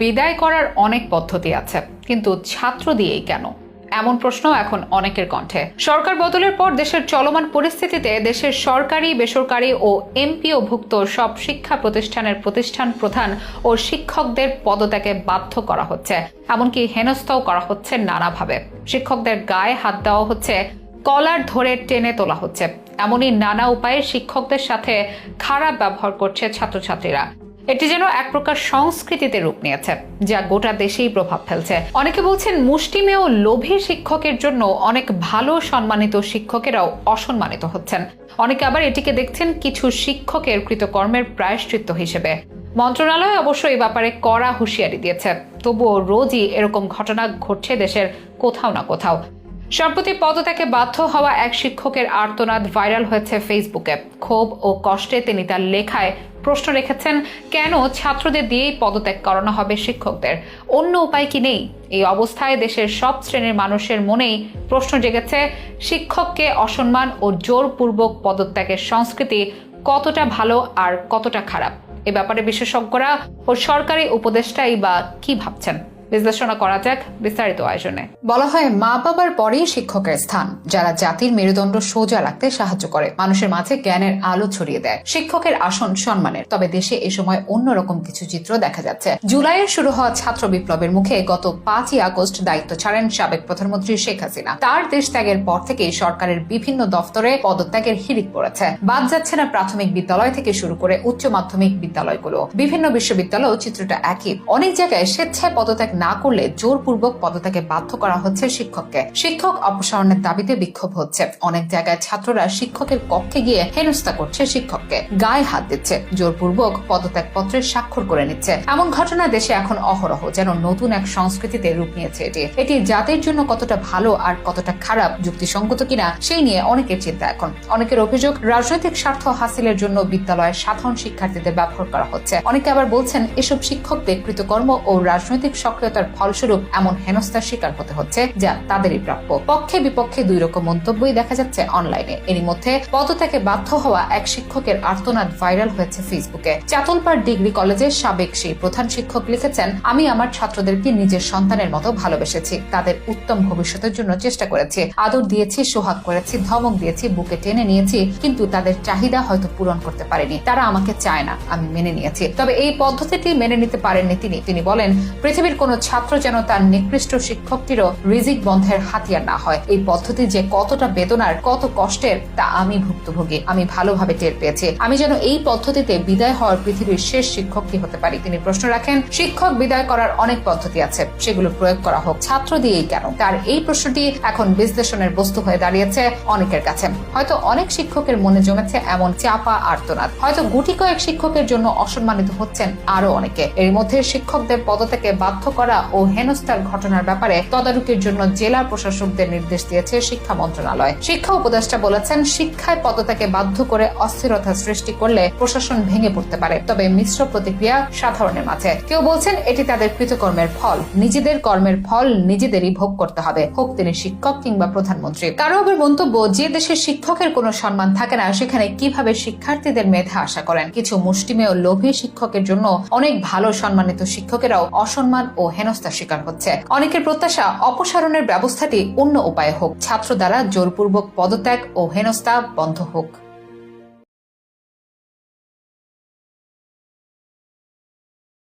বিদায় করার অনেক পদ্ধতি আছে, কিন্তু ছাত্র দিয়েই কেন? এমন প্রশ্ন এখন অনেকের কণ্ঠে। সরকার বদলের পর দেশের চলমান পরিস্থিতিতে দেশের সরকারি, বেসরকারি ও এমপিও ভুক্ত সব শিক্ষা প্রতিষ্ঠানের প্রতিষ্ঠান প্রধান ও শিক্ষকদের পদত্যাগে বাধ্য করা হচ্ছে, এমনকি হেনস্থাও করা হচ্ছে নানাভাবে। শিক্ষকদের গায়ে হাত দেওয়া হচ্ছে, কলার ধরে টেনে তোলা হচ্ছে। এমনই নানা উপায়ে শিক্ষকদের সাথে খারাপ ব্যবহার করছে ছাত্রছাত্রীরা। এটি যেন এক প্রকার সংস্কৃতিতে রূপ নিয়েছে, যা গোটা দেশেই প্রভাব ফেলছে। অনেকে বলছেন মুষ্টিমেয় লোভী শিক্ষকের জন্য অনেক ভালো সম্মানিত শিক্ষকেরাও অসম্মানিত হচ্ছেন। অনেকে আবার এটিকে দেখছেন কিছু শিক্ষকের কৃতকর্মের প্রায়শ্চিত্ত হিসেবে। মন্ত্রণালয় অবশ্য এই ব্যাপারে কড়া হুঁশিয়ারি দিয়েছে, তবুও রোজই এরকম ঘটনা ঘটছে দেশের কোথাও না কোথাও। সম্প্রতি পদত্যাগে বাধ্য হওয়া এক শিক্ষকের আর্তনাদ ভাইরাল হয়েছে ফেসবুকে। ক্ষোভ ও কষ্টে তিনি তার লেখায় প্রশ্ন রেখেছেন, কেন ছাত্রদের দিয়েই পদত্যাগ করানো হবে শিক্ষকদের? অন্য উপায় কি নেই? এই অবস্থায় দেশের সব শ্রেণির মানুষের মনেই প্রশ্ন জেগেছে, শিক্ষককে অসম্মান ও জোরপূর্বক পদত্যাগের সংস্কৃতি কতটা ভালো আর কতটা খারাপ? এ ব্যাপারে বিশেষজ্ঞরা ও সরকারি উপদেষ্টাই বা কি ভাবছেন? বিশ্লেষণা করা যাক, বিস্তারিত আয়োজনে। বলা হয়, মা বাবার পরেই শিক্ষকের স্থান, যারা জাতির মেরুদণ্ড সোজা রাখতে সাহায্য করে, মানুষের মাঝে জ্ঞানের আলো ছড়িয়ে দেয়। শিক্ষকের আসন সম্মানের, তবে দেশে এ সময় অন্যরকম কিছু চিত্র দেখা যাচ্ছে। জুলাইয়ের শুরু হওয়া ছাত্র বিপ্লবের মুখে গত পাঁচই আগস্ট দায়িত্ব ছাড়েন সাবেক প্রধানমন্ত্রী শেখ হাসিনা। তার দেশ ত্যাগের পর থেকেই সরকারের বিভিন্ন দফতরে পদত্যাগের হিড়িক পড়েছে। বাদ যাচ্ছে না প্রাথমিক বিদ্যালয় থেকে শুরু করে উচ্চ মাধ্যমিক বিদ্যালয়গুলো। বিভিন্ন বিশ্ববিদ্যালয় চিত্রটা একই। অনেক জায়গায় স্বেচ্ছায় পদত্যাগ না করলে জোরপূর্বক পদত্যাগে বাধ্য করা হচ্ছে শিক্ষককে। শিক্ষক অপসারণের দাবিতে বিক্ষোভ হচ্ছে। অনেক জায়গায় ছাত্ররা শিক্ষকের কক্ষে গিয়ে হেনস্থা করছে শিক্ষককে। গায়ে হাত দিচ্ছে। জোরপূর্বক পদত্যাগ পত্রে স্বাক্ষর করে নিচ্ছে। এমন ঘটনা দেশে এখন অহরহ, যেন নতুন এক সংস্কৃতিতে রূপ নিয়েছে এটি। এটি জাতির জন্য কতটা ভালো আর কতটা খারাপ যুক্তিসঙ্গত কিনা, সেই নিয়ে অনেকের চিন্তা এখন। অনেকের অভিযোগ, রাজনৈতিক স্বার্থ হাসিলের জন্য বিদ্যালয়ের সাধারণ শিক্ষার্থীদের ব্যবহার করা হচ্ছে। অনেকে আবার বলছেন, এসব শিক্ষকদের কৃতকর্ম ও রাজনৈতিক সক্রিয়তার ফলস্বরূপ এমন হেনস্থার শিকার হতে হচ্ছে যা তাদেরই প্রাপ্য। পক্ষে বিপক্ষে দুই রকম মন্তব্যই দেখা যাচ্ছে অনলাইনে। এরই মধ্যে পদত্যাগে বাধ্য হওয়া এক শিক্ষকের আর্তনাদ ভাইরাল হয়েছে ফেসবুকে। চাতলপাড় ডিগ্রি কলেজের সাবেক সেই প্রধান শিক্ষক লিখেছেন, আমি আমার ছাত্রদেরকে নিজের সন্তানের মতো ভালোবেসেছি। তাদের উত্তম ভবিষ্যতের জন্য চেষ্টা করেছি। আদর দিয়েছি, সোহাগ করেছি, ধমক দিয়েছি, বুকে টেনে নিয়েছি, কিন্তু তাদের চাহিদা হয়তো পূরণ করতে পারেনি। তারা আমাকে চায় না। আমি মেনে নিয়েছি। তবে এই পদ্ধতিটি মেনে নিতে পারেননি তিনি। তিনি বলেন, পৃথিবীর কোনো ছাত্র যেন তার নিকৃষ্ট শিক্ষকটিরও রিজিক বন্ধের হাতিয়ার না হয়। এই পদ্ধতি যে কতটা বেদনার, কত কষ্টের, তা আমি ভুক্তভোগী। আমি ভালোভাবে টের পেয়েছি। আমি যেন এই পদ্ধতিতে বিদায় হওয়ার পৃথিবীর শেষ শিক্ষকটি হতে পারি। তিনি প্রশ্ন রাখেন, শিক্ষক বিদায় করার অনেক পদ্ধতি আছে। সেগুলো প্রয়োগ করা হোক। ছাত্র দিয়েই কেন? তার এই প্রশ্নটি এখন বিশ্লেষণের বস্তু হয়ে দাঁড়িয়েছে অনেকের কাছে। হয়তো অনেক শিক্ষকের মনে জমেছে এমন চাপা আর্তনাদ। হয়তো গুটি কয়েক শিক্ষকের জন্য অসম্মানিত হচ্ছেন আরও অনেকে। এর মধ্যে শিক্ষকদের পদত্যাগে বাধ্য করা ও হেনস্থার ঘটনার ব্যাপারে তদারকির জন্য জেলা প্রশাসকদের নির্দেশ দিয়েছে শিক্ষা মন্ত্রণালয়। শিক্ষা উপদেষ্টা বলেছেন, শিক্ষায় পদত্যাগে বাধ্য করে অস্থিরতা সৃষ্টি করলে প্রশাসন ভেঙে পড়তে পারে। তবে মিশ্র প্রতিক্রিয়া সাধারণের মাঝে। কেউ বলছেন, এটি তাদের কৃতকর্মের ফল। নিজেদের কর্মের ফল নিজেদেরই ভোগ করতে হবে, হোক তিনি শিক্ষক কিংবা প্রধানমন্ত্রী। কারও আবার মন্তব্য, যে দেশে শিক্ষকের কোনো সম্মান থাকে না, সেখানে কীভাবে শিক্ষার্থীদের মেধা আশা করেন? কিছু মুষ্টিমেয় লোভী শিক্ষকের জন্য অনেক ভালো সম্মানিত শিক্ষকেরাও অসম্মান ও হেনস্থার শিকার হচ্ছে। অনেকের প্রত্যাশা অপসারণের ব্যবস্থাটি অন্য উপায়ে হোক। ছাত্র দ্বারা জোরপূর্বক পদত্যাগ ও হেনস্থা বন্ধ হোক।